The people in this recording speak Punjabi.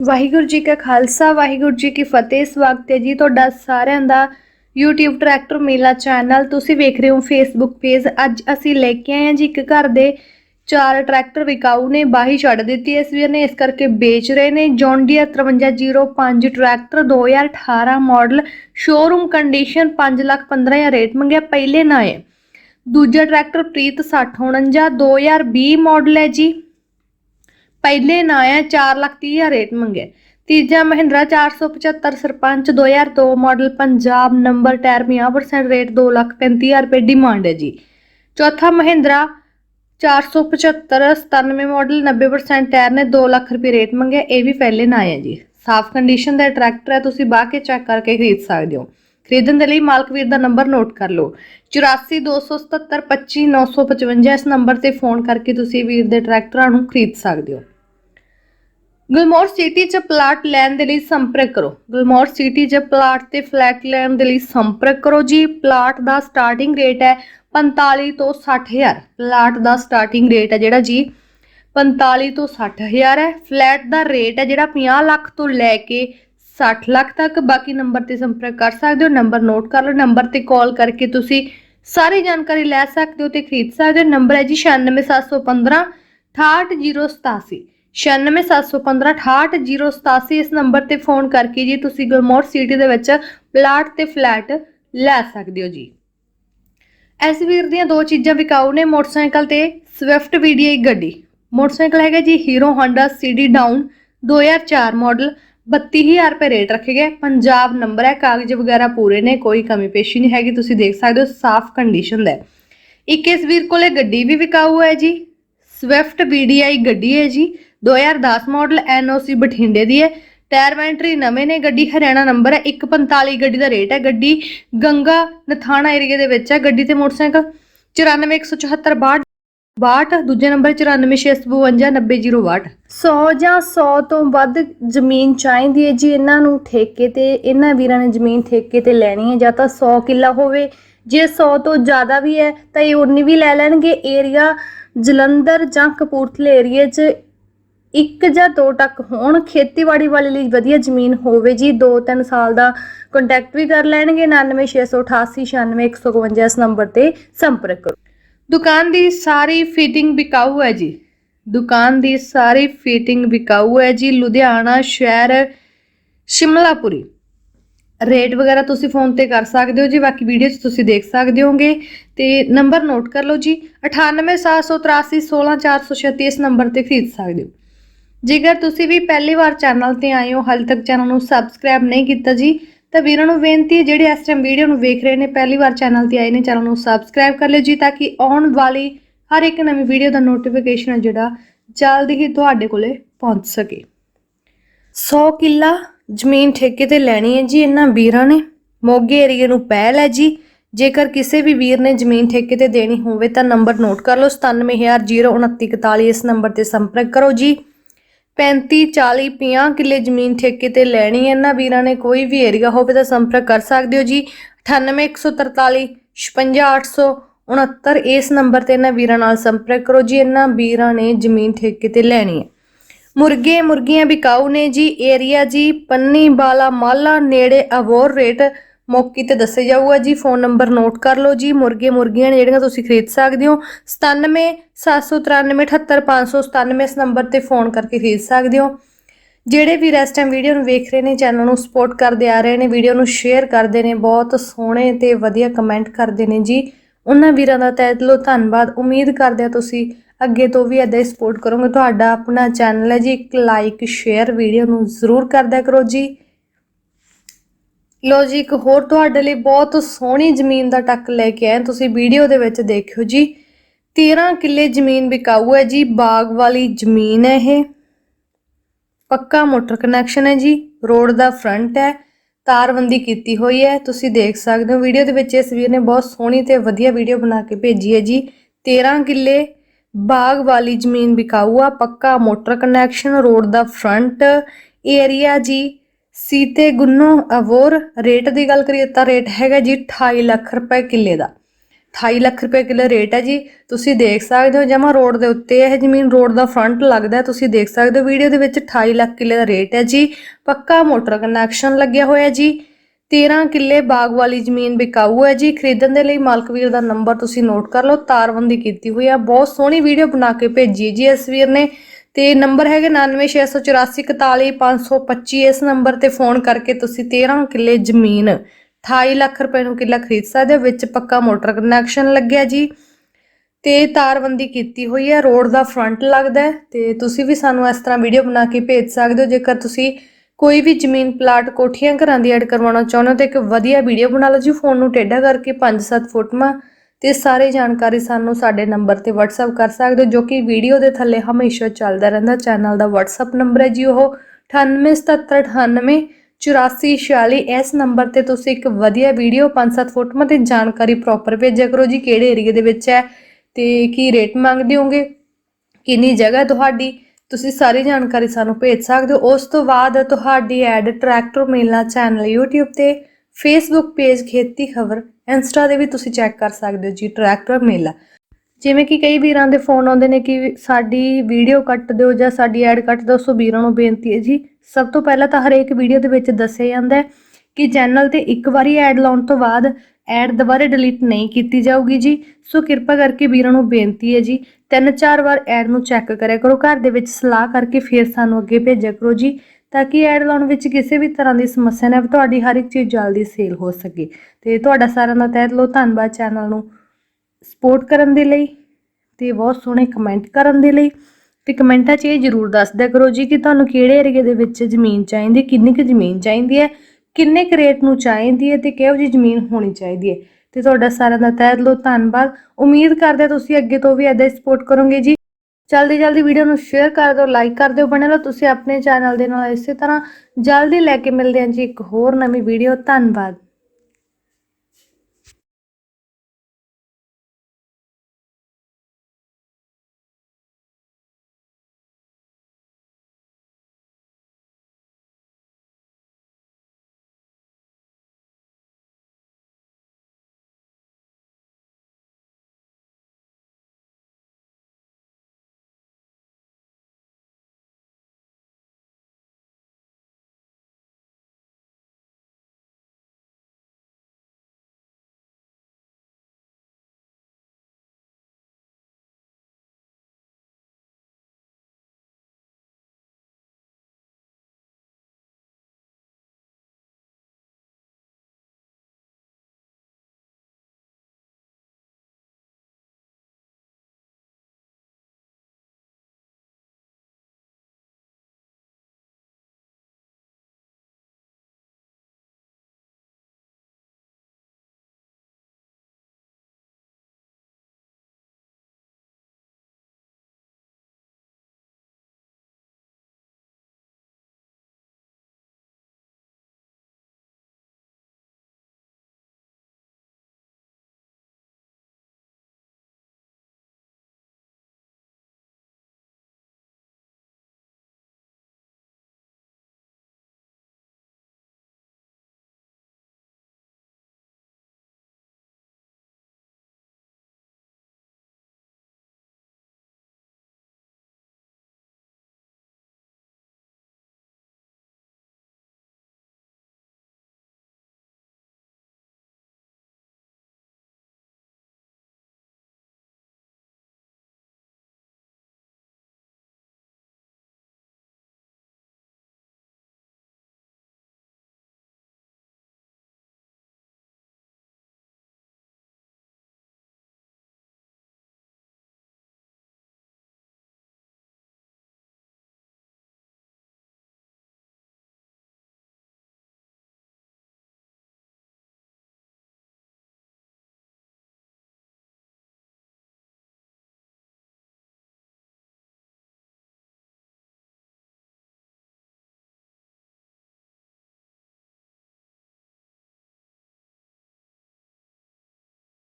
ਵਾਹਿਗੁਰੂ ਜੀ ਕਾ ਖਾਲਸਾ, ਵਾਹਿਗੁਰੂ ਜੀ ਕੀ ਫਤਿਹ। ਸਵਾਗਤ ਹੈ ਜੀ ਤੁਹਾਡਾ ਸਾਰਿਆਂ ਦਾ YouTube ਟਰੈਕਟਰ ਮੇਲਾ ਚੈਨਲ ਤੁਸੀਂ ਵੇਖ ਰਹੇ ਹੋ Facebook ਪੇਜ ਅੱਜ ਅਸੀਂ ਲੈ ਕੇ ਆਏ ਹਾਂ ਜੀ ਇੱਕ ਘਰ ਦੇ ਚਾਰ ਟਰੈਕਟਰ ਵਿਕਾਊ ਨੇ, ਬਾਹੀ ਛੱਡ ਦਿੱਤੀ ਇਸ ਵੀਰ ਨੇ, ਇਸ ਕਰਕੇ ਵੇਚ ਰਹੇ ਨੇ। John Deere 5305 tractor 2018 model showroom condition 515000 rate ਮੰਗਿਆ, ਪਹਿਲੇ ਨਾ ਹੈ। ਦੂਜਾ ਟਰੈਕਟਰ ਪ੍ਰੀਤ 6049 2020 ਮਾਡਲ ਹੈ ਜੀ। ਪਹਿਲੇ ਨਾ ਆਇਆ 4 ਲੱਖ 30 ਹਜ਼ਾਰ ਰੇਟ ਮੰਗਿਆ। ਤੀਜਾ Mahindra 475 Sarpanch 2002 model Punjab number tyre 50% rate 2 lakh 35 ਹਜ਼ਾਰ ਰੁਪਏ ਡਿਮਾਂਡ ਹੈ ਜੀ। ਚੌਥਾ ਮਹਿੰਦਰਾ 475 97 ਮਾਡਲ 90% ਟਾਇਰ ਨੇ 2 ਲੱਖ ਰੁਪਏ ਰੇਟ ਮੰਗਿਆ, ਇਹ ਵੀ ਪਹਿਲੇ ਨਾ ਆਇਆ ਜੀ। ਸਾਫ਼ ਕੰਡੀਸ਼ਨ ਦਾ ਟਰੈਕਟਰ ਹੈ, ਤੁਸੀਂ ਬਾਹ ਕੇ ਚੈੱਕ ਕਰਕੇ ਖਰੀਦ ਸਕਦੇ ਹੋ। ਖਰੀਦਣ ਦੇ ਲਈ ਮਾਲਕ ਵੀਰ ਦਾ ਨੰਬਰ ਨੋਟ ਕਰ ਲਓ। 8427725955 ਇਸ ਨੰਬਰ ਤੇ ਫੋਨ ਕਰਕੇ ਤੁਸੀਂ ਵੀਰ ਦੇ ਟਰੈਕਟਰਾਂ ਨੂੰ ਖਰੀਦ ਸਕਦੇ ਹੋ। ਗੁਲਮੋਹਰ ਸਿਟੀ 'ਚ ਪਲਾਟ ਲੈਣ ਦੇ ਲਈ ਸੰਪਰਕ ਕਰੋ। ਗੁਲਮੋਹਰ ਸਿਟੀ 'ਚ ਪਲਾਟ ਤੇ ਫਲੈਟ ਲੈਣ ਦੇ ਲਈ ਸੰਪਰਕ ਕਰੋ ਜੀ। ਪਲਾਟ ਦਾ ਸਟਾਰਟਿੰਗ ਰੇਟ ਹੈ 45 ਤੋਂ 60000 ਪਲਾਟ ਦਾ ਸਟਾਰਟਿੰਗ ਰੇਟ ਹੈ ਜਿਹੜਾ ਜੀ 45 ਤੋਂ 60000 ਹੈ। ਫਲੈਟ ਦਾ ਰੇਟ ਹੈ ਜਿਹੜਾ 50 ਲੱਖ ਤੋਂ ਲੈ ਕੇ 60 ਲੱਖ ਤੱਕ। ਬਾਕੀ ਨੰਬਰ ਤੇ ਸੰਪਰਕ ਕਰ ਸਕਦੇ ਹੋ। ਨੰਬਰ ਨੋਟ ਕਰ ਲਓ। ਨੰਬਰ ਤੇ ਕਾਲ ਕਰਕੇ ਤੁਸੀਂ ਸਾਰੀ ਜਾਣਕਾਰੀ ਲੈ ਸਕਦੇ ਹੋ ਤੇ ਖਰੀਦ ਸਕਦੇ ਹੋ। ਨੰਬਰ ਹੈ ਜੀ 96715 68087 96715 68087 ਇਸ ਨੰਬਰ ਤੇ ਫੋਨ ਕਰਕੇ ਜੀ ਤੁਸੀਂ ਗਲਮੋਰ ਸਿਟੀ ਦੇ ਵਿੱਚ ਪਲਾਟ ਤੇ ਫਲੈਟ ਲੈ ਸਕਦੇ ਹੋ ਜੀ। ਇਸ ਵੀਰ ਦੀਆਂ ਦੋ ਚੀਜ਼ਾਂ ਵਿਕਾਊ ਨੇ, ਮੋਟਰਸਾਈਕਲ ਤੇ ਸਵਿਫਟ ਵੀਡੀਆਈ ਗੱਡੀ। ਮੋਟਰਸਾਈਕਲ ਹੈਗਾ ਜੀ Hero Honda CD Dawn 2004 model 32000 ਰੁਪਏ ਰੇਟ ਰੱਖੇ ਗਏ। ਪੰਜਾਬ ਨੰਬਰ ਹੈ, ਕਾਗਜ਼ ਵਗੈਰਾ ਪੂਰੇ ਨੇ, ਕੋਈ ਕਮੀ ਪੇਸ਼ੀ ਨਹੀਂ ਹੈਗੀ, ਤੁਸੀਂ ਦੇਖ ਸਕਦੇ ਹੋ, ਸਾਫ਼ ਕੰਡੀਸ਼ਨ ਦਾ ਇੱਕ ਇਸ ਵੀਰ ਕੋਲੇ ਗੱਡੀ ਵੀ ਵਿਕਾਊ ਹੈ ਜੀ, ਸਵਿਫਟ VDI ਗੱਡੀ ਹੈ ਜੀ 2010 ਮਾਡਲ NOC ਬਠਿੰਡੇ ਦੀ ਹੈ। ਟਾਇਰ ਵੈਂਟਰੀ ਨਵੇਂ ਨੇ, ਗੱਡੀ ਹਰਿਆਣਾ ਨੰਬਰ ਹੈ। 145 ਗੱਡੀ ਦਾ ਰੇਟ ਹੈ। ਗੱਡੀ ਗੰਗਾ ਨਥਾਣਾ ਏਰੀਆ ਦੇ ਵਿੱਚ ਹੈ। ਗੱਡੀ ਤੇ ਮੋਟਰਸਾਈਕਲ 94174 62 ਦੂਜੇ ਨੰਬਰ 9465590062 100 ਜਾਂ 100 ਤੋਂ ਵੱਧ ਜ਼ਮੀਨ ਚਾਹੀਦੀ ਹੈ ਜੀ ਇਹਨਾਂ ਨੂੰ ਠੇਕੇ ਤੇ, ਇਹਨਾਂ ਵੀਰਾਂ ਨੇ ਜ਼ਮੀਨ ਠੇਕੇ ਤੇ ਲੈਣੀ ਹੈ। ਜਾਂ ਤਾਂ 100 ਕਿੱਲਾ ਹੋਵੇ। ਜੇ 100 ਤੋਂ ਜ਼ਿਆਦਾ ਵੀ ਹੈ, ਤਾਂ ਇਹ ਉਨੀ ਵੀ ਲੈ ਲੈਣਗੇ। ਏਰੀਆ ਜਲੰਧਰ ਜਾਂ ਕਪੂਰਥਲੇ ਏਰੀਆ 'ਚ ਇੱਕ ਜਾਂ ਦੋ ਤੱਕ ਹੋਣ, ਖੇਤੀਬਾੜੀ ਵਾਲੇ ਲਈ ਵਧੀਆ ਜ਼ਮੀਨ ਹੋਵੇ ਜੀ 2-3 ਸਾਲ ਦਾ ਕੰਟੈਕਟ ਵੀ ਕਰ ਲੈਣਗੇ 9968896152 ਇਸ ਨੰਬਰ ਤੇ ਸੰਪਰਕ ਕਰੋ। ਦੁਕਾਨ ਦੀ ਸਾਰੀ ਫਿਟਿੰਗ ਵਿਕਾਊ ਹੈ ਜੀ। ਦੁਕਾਨ ਦੀ ਸਾਰੀ ਫਿਟਿੰਗ ਵਿਕਾਊ ਹੈ ਜੀ। ਲੁਧਿਆਣਾ ਸ਼ਹਿਰ, ਸ਼ਿਮਲਾਪੁਰੀ। ਰੇਟ ਵਗੈਰਾ ਤੁਸੀਂ ਫੋਨ ਤੇ ਕਰ ਸਕਦੇ ਹੋ ਜੀ। ਬਾਕੀ ਵੀਡੀਓ 'ਚ ਤੁਸੀਂ ਦੇਖ ਸਕਦੇ ਹੋਗੇ। ਤੇ ਨੰਬਰ ਨੋਟ ਕਰ ਲਓ ਜੀ। 9878316436 ਇਸ ਨੰਬਰ ਤੇ ਖਰੀਦ ਸਕਦੇ ਹੋ। ਜੇਕਰ ਤੁਸੀਂ ਵੀ ਪਹਿਲੀ ਵਾਰ ਚੈਨਲ ਤੇ ਆਏ ਹੋ, ਹਾਲੇ ਤੱਕ ਚੈਨਲ ਨੂੰ ਸਬਸਕ੍ਰਾਈਬ ਨਹੀਂ ਕੀਤਾ ਜੀ, ਤਾਂ ਵੀਰਾਂ ਨੂੰ ਬੇਨਤੀ ਹੈ, ਜਿਹੜੇ ਇਸ ਟਾਈਮ ਵੀਡੀਓ ਨੂੰ ਵੇਖ ਰਹੇ ਨੇ, ਪਹਿਲੀ ਵਾਰ ਚੈਨਲ ਤੇ ਆਏ ਨੇ ਚੈਨਲ ਨੂੰ ਸਬਸਕ੍ਰਾਈਬ ਕਰ ਲਿਓ ਜੀ, ਤਾਂ ਕਿ ਆਉਣ ਵਾਲੀ ਹਰ ਇੱਕ ਨਵੀਂ ਵੀਡੀਓ ਦਾ ਨੋਟੀਫਿਕੇਸ਼ਨ ਹੈ ਜਿਹੜਾ, ਜਲਦੀ ਹੀ ਤੁਹਾਡੇ ਕੋਲੇ ਪਹੁੰਚ ਸਕੇ। 100 ਕਿੱਲਾ ਜ਼ਮੀਨ ਠੇਕੇ ਤੇ ਲੈਣੀ ਹੈ ਜੀ ਇਹਨਾਂ ਵੀਰਾਂ ਨੇ। ਮੋਗੇ ਏਰੀਏ ਨੂੰ ਪਹਿਲ ਹੈ ਜੀ। ਜੇਕਰ ਕਿਸੇ ਵੀ ਵੀਰ ਨੇ ਜ਼ਮੀਨ ਠੇਕੇ ਤੇ ਦੇਣੀ ਹੋਵੇ, ਤਾਂ ਨੰਬਰ ਨੋਟ ਕਰ ਲਓ 97002941 ਇਸ ਨੰਬਰ ਤੇ ਸੰਪਰਕ ਕਰੋ ਜੀ। 35 40 50 ਕਿੱਲੇ ਜ਼ਮੀਨ ਠੇਕੇ ਤੇ ਲੈਣੀ ਹੈ। ਇਹਨਾਂ ਵੀਰਾਂ ਨੇ ਕੋਈ ਵੀ ਏਰੀਆ ਹੋਵੇ ਤਾਂ ਸੰਪਰਕ ਕਰ ਸਕਦੇ ਹੋ ਜੀ। 98143 56869 ਇਸ ਨੰਬਰ ਤੇ ਇਹਨਾਂ ਵੀਰਾਂ ਨਾਲ ਸੰਪਰਕ ਕਰੋ ਜੀ। ਇਹਨਾਂ ਵੀਰਾਂ ਨੇ ਜ਼ਮੀਨ ਠੇਕੇ ਤੇ ਲੈਣੀ ਹੈ। ਮੁਰਗੇ, ਮੁਰਗੀਆਂ ਵਿਕਾਊ ਨੇ ਜੀ। ਏਰੀਆ ਜੀ ਪੰਨੀ ਬਾਲਾ ਮਾਲਾ, ਨੇੜੇ ਅਵੋਰ ਰੇਟ ਮੌਕੇ ਤੇ ਦੱਸਿਆ ਜਾਊਗਾ ਜੀ। ਫੋਨ ਨੰਬਰ ਨੋਟ ਕਰ ਲਓ ਜੀ। ਮੁਰਗੇ ਮੁਰਗੀਆਂ ਨੇ ਜਿਹੜੀਆਂ ਤੁਸੀਂ ਖਰੀਦ ਸਕਦੇ ਹੋ 9779387597 ਇਸ ਨੰਬਰ ਤੇ ਫੋਨ ਕਰਕੇ ਖਰੀਦ ਸਕਦੇ ਹੋ। ਜਿਹੜੇ ਵੀ ਇਸ ਟਾਈਮ ਵੀਡੀਓ ਨੂੰ ਵੇਖ ਰਹੇ ਨੇ ਚੈਨਲ ਨੂੰ ਸਪੋਰਟ ਕਰਦੇ ਆ ਰਹੇ ਨੇ ਵੀਡੀਓ ਨੂੰ ਸ਼ੇਅਰ ਕਰਦੇ ਨੇ, ਬਹੁਤ ਸੋਹਣੇ ਤੇ ਵਧੀਆ ਕਮੈਂਟ ਕਰਦੇ ਨੇ ਜੀ। ਉਹਨਾਂ ਵੀਰਾਂ ਦਾ ਤਹਿ ਦਿਲੋਂ ਧੰਨਵਾਦ। ਉਮੀਦ ਕਰਦੇ ਆ ਤੁਸੀਂ ਅੱਗੇ ਤੋਂ ਵੀ ਇਦਾਂ ਹੀ ਸਪੋਰਟ ਕਰੋਗੇ। ਤੁਹਾਡਾ ਆਪਣਾ ਚੈਨਲ ਹੈ ਜੀ। ਇੱਕ ਲਾਈਕ ਸ਼ੇਅਰ ਵੀਡੀਓ ਨੂੰ ਜ਼ਰੂਰ ਕਰਦਿਆ ਕਰੋ ਜੀ। ਲੋ ਜੀ, ਇੱਕ ਹੋਰ ਤੁਹਾਡੇ ਲਈ ਬਹੁਤ ਸੋਹਣੀ ਜ਼ਮੀਨ ਦਾ ਟੱਕ ਲੈ ਕੇ ਆਏ ਤੁਸੀਂ ਵੀਡੀਓ ਦੇ ਵਿੱਚ ਦੇਖਿਓ ਜੀ। 13 ਕਿੱਲੇ ਜ਼ਮੀਨ ਵਿਕਾਊ ਹੈ ਜੀ, ਬਾਗ ਵਾਲੀ ਜ਼ਮੀਨ ਹੈ ਇਹ। ਪੱਕਾ ਮੋਟਰ ਕਨੈਕਸ਼ਨ ਹੈ ਜੀ, ਰੋਡ ਦਾ ਫਰੰਟ ਹੈ, ਤਾਰਬੰਦੀ ਕੀਤੀ ਹੋਈ ਹੈ। ਤੁਸੀਂ ਦੇਖ ਸਕਦੇ ਹੋ, ਵੀਡੀਓ ਦੇ ਵਿੱਚ ਇਸ ਵੀਰ ਨੇ ਬਹੁਤ ਸੋਹਣੀ ਤੇ ਵਧੀਆ ਵੀਡੀਓ ਬਣਾ ਕੇ ਭੇਜੀ ਹੈ ਜੀ। 13 ਕਿੱਲੇ ਬਾਗ ਵਾਲੀ ਜ਼ਮੀਨ ਵਿਕਾਊ ਆ, ਪੱਕਾ ਮੋਟਰ ਕਨੈਕਸ਼ਨ, ਰੋਡ ਦਾ ਫਰੰਟ ਏਰੀਆ ਜੀ। ਸੀਤੇ ਗੁੰਨੋ ਅਵੋਰ, ਰੇਟ ਦੀ ਗੱਲ ਕਰੀਏ ਤਾਂ ਰੇਟ ਹੈਗਾ ਜੀ 28 ਲੱਖ ਰੁਪਏ ਕਿੱਲੇ ਦਾ। 28 ਲੱਖ ਰੁਪਏ ਕਿੱਲੇ ਰੇਟ ਹੈ ਜੀ। ਤੁਸੀਂ ਦੇਖ ਸਕਦੇ ਹੋ ਜਮਾ ਰੋਡ ਦੇ ਉੱਤੇ ਇਹ ਜ਼ਮੀਨ ਰੋਡ ਦਾ ਫਰੰਟ ਲੱਗਦਾ ਤੁਸੀਂ ਦੇਖ ਸਕਦੇ ਹੋ ਵੀਡੀਓ ਦੇ ਵਿੱਚ 28 ਲੱਖ ਕਿੱਲੇ ਦਾ ਰੇਟ ਹੈ ਜੀ। ਪੱਕਾ ਮੋਟਰ ਕਨੈਕਸ਼ਨ ਲੱਗਿਆ ਹੋਇਆ ਜੀ। 13 ਕਿੱਲੇ ਬਾਗ ਵਾਲੀ ਜ਼ਮੀਨ ਵਿਕਾਊ ਹੈ ਜੀ। ਖਰੀਦਣ ਦੇ ਲਈ ਮਾਲਕ ਵੀਰ ਦਾ ਨੰਬਰ ਤੁਸੀਂ ਨੋਟ ਕਰ ਲਓ। ਤਾਰਬੰਦੀ ਕੀਤੀ ਹੋਈ ਆ। ਬਹੁਤ ਸੋਹਣੀ ਵੀਡੀਓ ਬਣਾ ਕੇ ਭੇਜੀ ਜੀ ਇਸ ਵੀਰ ਨੇ। ਤੇ ਨੰਬਰ ਹੈਗਾ 9968844525 ਇਸ ਨੰਬਰ ਤੇ ਫੋਨ ਕਰਕੇ ਤੁਸੀਂ 13 ਕਿੱਲੇ ਜ਼ਮੀਨ 28 ਲੱਖ ਰੁਪਏ ਨੂੰ ਕਿੱਲਾ ਖਰੀਦ ਸਕਦੇ ਹੋ, ਵਿੱਚ ਪੱਕਾ ਮੋਟਰ ਕਨੈਕਸ਼ਨ ਲੱਗਿਆ ਜੀ। ਤੇ ਤਾਰਬੰਦੀ ਕੀਤੀ ਹੋਈ ਹੈ, ਰੋਡ ਦਾ ਫਰੰਟ ਲੱਗਦਾ ਹੈ ਤੇ ਤੁਸੀਂ ਵੀ ਸਾਨੂੰ ਇਸ ਤਰ੍ਹਾਂ ਵੀਡੀਓ ਬਣਾ ਕੇ ਭੇਜ ਸਕਦੇ ਹੋ। ਜੇਕਰ ਤੁਸੀਂ ਕੋਈ ਵੀ ਜ਼ਮੀਨ ਪਲਾਟ ਕੋਠੀਆਂ ਘਰਾਂ ਦੀ ਐਡ ਕਰਵਾਉਣਾ ਚਾਹੁੰਦੇ ਹੋ ਤਾਂ ਇੱਕ ਵਧੀਆ ਵੀਡੀਓ ਬਣਾ ਲਓ ਜੀ, ਫੋਨ ਨੂੰ ਟੇਢਾ ਕਰਕੇ 5-7 ਫੁੱਟਵਾਂ ਤੇ ਸਾਰੀ ਜਾਣਕਾਰੀ ਸਾਨੂੰ ਸਾਡੇ ਨੰਬਰ ਤੇ WhatsApp ਕਰ ਸਕਦੇ ਹੋ, ਜੋ ਕਿ ਵੀਡੀਓ ਦੇ ਥੱਲੇ ਹਮੇਸ਼ਾ ਚੱਲਦਾ ਰਹਿੰਦਾ। ਚੈਨਲ ਦਾ WhatsApp ਨੰਬਰ ਹੈ ਜੀ ਉਹ 987798 8446 ਇਸ ਨੰਬਰ ਤੇ ਤੁਸੀਂ ਇੱਕ ਵਧੀਆ ਵੀਡੀਓ 5-7 ਫੋਟੋਆਂ ਤੇ ਜਾਣਕਾਰੀ ਪ੍ਰੋਪਰ ਭੇਜਿਆ ਕਰੋ ਜੀ, ਕਿਹੜੇ ਏਰੀਆ ਦੇ ਵਿੱਚ ਹੈ ਤੇ ਕੀ ਰੇਟ ਮੰਗਦੇ ਹੋਗੇ ਕਿੰਨੀ ਜਗ੍ਹਾ ਤੁਹਾਡੀ, ਤੁਸੀਂ ਸਾਰੀ ਜਾਣਕਾਰੀ ਸਾਨੂੰ ਭੇਜ ਸਕਦੇ ਹੋ। ਉਸ ਤੋਂ ਬਾਅਦ ਤੁਹਾਡੀ ad tractor Mela channel YouTube ਤੇ Facebook page Kheti Khabar Insta ਦੇ ਵੀ ਤੁਸੀਂ ਚੈੱਕ ਕਰ ਸਕਦੇ ਹੋ ਜੀ, ਟਰੈਕਟਰ ਮੇਲਾ ਜਿਵੇਂ ਕਿ ਕਈ ਵੀਰਾਂ ਦੇ ਫੋਨ ਆਉਂਦੇ ਨੇ ਕਿ ਸਾਡੀ ਵੀਡੀਓ ਕੱਟ ਦਿਓ ਜਾਂ ਸਾਡੀ ਐਡ ਕੱਟ ਦਿਓ, ਸੋ ਵੀਰਾਂ ਨੂੰ ਬੇਨਤੀ ਹੈ ਜੀ, ਸਭ ਤੋਂ ਪਹਿਲਾਂ ਤਾਂ ਹਰੇਕ ਵੀਡੀਓ ਦੇ ਵਿੱਚ ਦੱਸਿਆ ਜਾਂਦਾ ਹੈ ਕਿ ਚੈਨਲ ਤੇ ਇੱਕ ਵਾਰੀ ਐਡ ਲਾਉਣ ਤੋਂ ਬਾਅਦ ਐਡ ਦੁਬਾਰਾ ਡਿਲੀਟ ਨਹੀਂ ਕੀਤੀ ਜਾਊਗੀ ਜੀ, ਸੋ ਕਿਰਪਾ ਕਰਕੇ ਵੀਰਾਂ ਨੂੰ ਬੇਨਤੀ ਹੈ ਜੀ, ਤਿੰਨ ਚਾਰ ਵਾਰ ਐਡ ਨੂੰ ਚੈੱਕ ਕਰਿਆ ਕਰੋ, ਘਰ ਦੇ ਵਿੱਚ ਸਲਾਹ ਕਰਕੇ ਫਿਰ ਸਾਨੂੰ ਅੱਗੇ ਭੇਜਿਆ ਕਰੋ ਜੀ ਤਾਂ ਕਿ ਐਡ ਲਾਉਣ ਵਿੱਚ ਕਿਸੇ ਵੀ ਤਰ੍ਹਾਂ ਦੀ ਸਮੱਸਿਆ ਨਾ ਤੁਹਾਡੀ ਹਰ ਇੱਕ ਚੀਜ਼ ਜਲਦੀ ਸੇਲ ਹੋ ਸਕੇ। ਤੇ ਤੁਹਾਡਾ ਸਾਰਿਆਂ ਦਾ ਤਹਿ ਦਿਲੋਂ ਧੰਨਵਾਦ ਚੈਨਲ ਨੂੰ ਸਪੋਰਟ ਕਰਨ ਦੇ ਲਈ ਤੇ ਬਹੁਤ ਸੋਹਣੇ ਕਮੈਂਟ ਕਰਨ ਦੇ ਲਈ। ਤੇ ਕਮੈਂਟਾਂ 'ਚ ਇਹ ਜਰੂਰ ਦੱਸ ਦਿਆ ਕਰੋ ਜੀ ਕਿ ਤੁਹਾਨੂੰ ਕਿਹੜੇ ਏਰੀਏ ਦੇ ਵਿੱਚ ਜ਼ਮੀਨ ਚਾਹੀਦੀ, ਕਿੰਨੀ ਕੁ ਜ਼ਮੀਨ ਚਾਹੀਦੀ ਹੈ, ਕਿੰਨੇ ਕੁ ਰੇਟ ਨੂੰ ਚਾਹੀਦੀ ਹੈ ਤੇ ਕਿਹੋ ਜਿਹੀ ਜ਼ਮੀਨ ਹੋਣੀ ਚਾਹੀਦੀ ਹੈ। ਤੇ ਤੁਹਾਡਾ ਸਾਰਿਆਂ ਦਾ ਤਹਿ ਦਿਲੋਂ ਧੰਨਵਾਦ। ਉਮੀਦ ਕਰਦੇ ਤੁਸੀਂ ਅੱਗੇ ਤੋਂ ਵੀ ਐਦਾਂ ਹੀ ਸਪੋਰਟ ਕਰੋਗੇ ਜੀ। ਜਲਦੀ ਜਲਦੀ ਵੀਡੀਓ ਨੂੰ ਸ਼ੇਅਰ ਕਰ ਦਿਓ ਲਾਈਕ ਕਰ ਦਿਓ, ਬਣੇ ਰਹੋ। ਤੁਸੀਂ ਆਪਣੇ ਚੈਨਲ ਦੇ ਨਾਲ ਇਸੇ ਤਰ੍ਹਾਂ ਜਲਦੀ ਲੈ ਕੇ ਮਿਲਦੇ ਹਾਂ ਜੀ ਇੱਕ ਹੋਰ ਨਵੀਂ ਵੀਡੀਓ। ਧੰਨਵਾਦ।